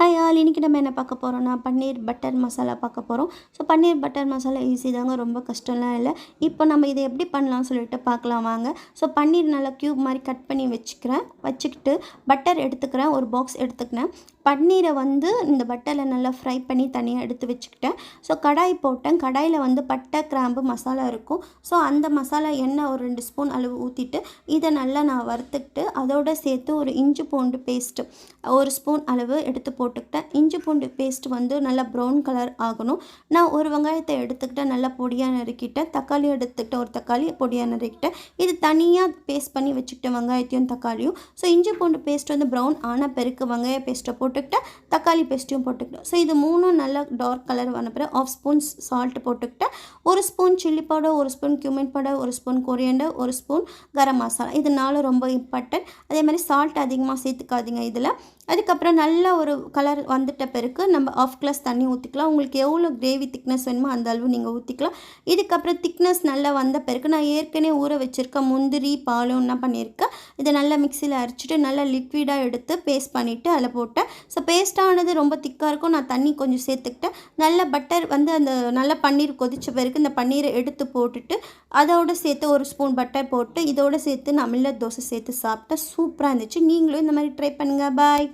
Hi all இன்றைக்கி நம்ம என்ன பார்க்க போகிறோம்னா பன்னீர் பட்டர் மசாலா பார்க்க போகிறோம் so paneer butter masala easy தாங்க ரொம்ப கஷ்டம்லாம் இல்லை. இப்போ நம்ம இதை எப்படி பண்ணலாம்னு சொல்லிட்டு பார்க்கலாம் வாங்க. ஸோ பன்னீர் நல்லா க்யூப் மாதிரி கட் பண்ணி வச்சுக்கிறேன். வச்சுக்கிட்டு பட்டர் எடுத்துக்கிறேன். ஒரு பாக்ஸ் எடுத்துக்கினேன். பன்னீரை வந்து இந்த பட்டரில் நல்லா ஃப்ரை பண்ணி தனியாக எடுத்து வச்சுக்கிட்டேன். ஸோ கடாய் போட்டேன். கடாயில் வந்து பட்டை கிராம்பு மசாலா இருக்கும். ஸோ அந்த மசாலா எண்ணெய் ஒரு ரெண்டு ஸ்பூன் அளவு ஊற்றிட்டு இதை நல்லா நான் வறுத்துக்கிட்டு அதோட சேர்த்து ஒரு இஞ்சி பூண்டு பேஸ்ட்டு ஒரு ஸ்பூன் அளவு எடுத்து போட்டுக்கிட்டேன். இஞ்சி பூண்டு பேஸ்ட் வந்து நல்லா ப்ரௌன் கலர் ஆகணும். நான் ஒரு வெங்காயத்தை எடுத்துக்கிட்டேன் நல்லா பொடியாக நறுக்கிட்டேன். தக்காளி எடுத்துக்கிட்டேன் ஒரு தக்காளி பொடியாக நறுக்கிட்டேன். இது தனியாக பேஸ்ட் பண்ணி வச்சுக்கிட்டேன் வெங்காயத்தையும் தக்காளியும். ஸோ இஞ்சி பூண்டு பேஸ்ட் வந்து ப்ரௌன் ஆன பெருக்கு வெங்காய பேஸ்ட்டை போட்டுக்கிட்டேன். தக்காளி பேஸ்ட்டையும் போட்டுக்கிட்டேன். ஸோ இது மூணும் நல்லா டார்க் கலர் வந்த பிறகு ஆஃப் ஸ்பூன் சால்ட் போட்டுக்கிட்டேன். ஒரு ஸ்பூன் சில்லி பவுடர் ஒரு ஸ்பூன் கியூமின் பவுடர் ஒரு ஸ்பூன் கொரியண்டர் ஒரு ஸ்பூன் கரம் மசாலா இது நாலும் ரொம்ப இம்பார்ட்டன்ட் அதே மாதிரி சால்ட் அதிகமாக சேர்த்துக்காதீங்க இதில். அதுக்கப்புறம் நல்லா ஒரு கலர் வந்துட்ட பிறகு நம்ம ஆஃப் கிளாஸ் தண்ணி ஊற்றிக்கலாம் உங்களுக்கு எவ்வளோ கிரேவி திக்னஸ் வேணுமோ அந்த அளவு நீங்கள் ஊற்றிக்கலாம் இதுக்கப்புறம் திக்னஸ் நல்லா வந்த பிறகு நான் ஏற்கனவே ஊற வச்சுருக்க முந்திரி பாலும் என்ன பண்ணியிருக்கேன் இதை நல்லா மிக்சியில் அரைச்சிட்டு நல்லா லிக்விடாக எடுத்து பேஸ்ட் பண்ணிவிட்டு அதில் போட்டேன். ஸோ பேஸ்ட்டானது ரொம்ப திக்காக இருக்கும். நான் தண்ணி கொஞ்சம் சேர்த்துக்கிட்டேன். நல்ல பட்டர் வந்து அந்த நல்ல பன்னீர் கொதித்த பிறகு இந்த பன்னீரை எடுத்து போட்டுட்டு அதோடு சேர்த்து ஒரு ஸ்பூன் பட்டர் போட்டு இதோடு சேர்த்து நான் மில்லட் தோசை சேர்த்து சாப்பிட்டேன். சூப்பராக இருந்துச்சு. நீங்களும் இந்த மாதிரி ட்ரை பண்ணுங்கள் பாய்